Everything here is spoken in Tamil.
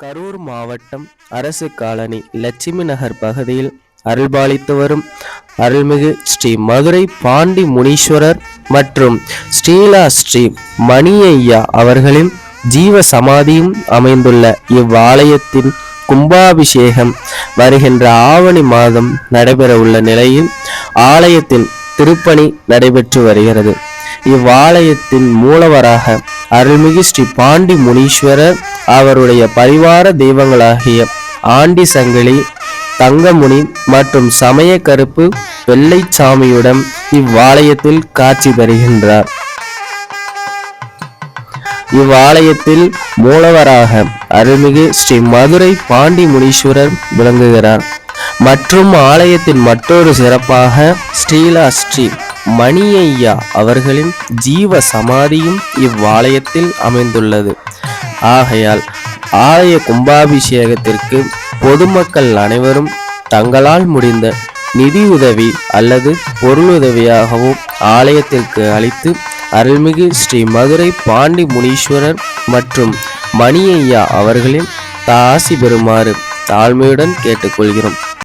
கரூர் மாவட்டம் அரசு காலனி லட்சுமி நகர் பகுதியில் அருள்பாலித்து வரும் அருள்மிகு ஸ்ரீ மதுரை பாண்டி முனீஸ்வரர் மற்றும் ஸ்ரீலா ஸ்ரீ மணியையா அவர்களின் ஜீவ சமாதியும் அமைந்துள்ள இவ்வாலயத்தின் கும்பாபிஷேகம் வருகின்ற ஆவணி மாதம் நடைபெற உள்ள நிலையில் ஆலயத்தின் திருப்பணி நடைபெற்று வருகிறது. இவ்வாலயத்தின் மூலவராக அருள்மிகு ஸ்ரீ பாண்டி முனீஸ்வரர் அவருடைய பரிவார தெய்வங்களாகிய ஆண்டி சங்கிலி தங்கமுனி மற்றும் சமய கருப்பு வெள்ளைச்சாமியுடன் இவ்வாலயத்தில் காட்சி தருகின்றார் இவ்வாலயத்தில் மூலவராக அருள்மிகு ஸ்ரீ மதுரை பாண்டி முனீஸ்வரர் விளங்குகிறார். மற்றும் ஆலயத்தின் மற்றொரு சிறப்பாக ஸ்ரீலா ஸ்ரீ மணியையா அவர்களின் ஜீவ சமாதியும் இவ்வாலயத்தில் அமைந்துள்ளது. ஆகையால் ஆலய கும்பாபிஷேகத்திற்கு பொதுமக்கள் அனைவரும் தங்களால் முடிந்த நிதியுதவி அல்லது பொருளுதவியாகவும் ஆலயத்திற்கு அளித்து அருள்மிகு ஸ்ரீ மதுரை பாண்டி முனீஸ்வரர் மற்றும் மணியையா அவர்களின் தாசி பெறுமாறு தாழ்மையுடன் கேட்டுக்கொள்கிறோம்.